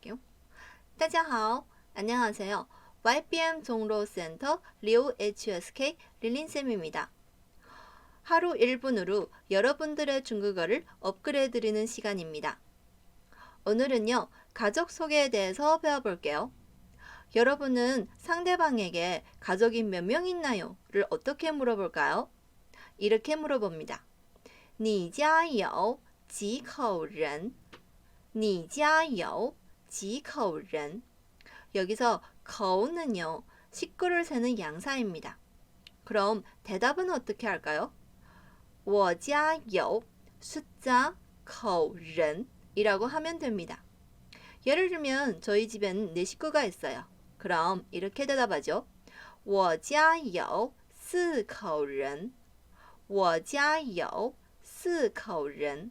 할게요. 大家好. 안녕하세요. YBM 종로센터 리오 HSK 릴린쌤입니다. 하루 1분으로 여러분들의 중국어를 업그레이드드리는 시간입니다. 오늘은요, 가족 소개에 대해서 배워볼게요. 여러분은 상대방에게 가족이 몇 명 있나요? 를 어떻게 물어볼까요? 이렇게 물어봅니다. 你家有几口人?你家有 几口人? 여기서 거우는요, 식구를 세는 양사입니다. 그럼 대답은 어떻게 할까요? 我家有 숫자 口人 이라고 하면 됩니다. 예를 들면 저희 집엔 네 식구가 있어요. 그럼 이렇게 대답하죠. 我家有四口人.我家有四口人.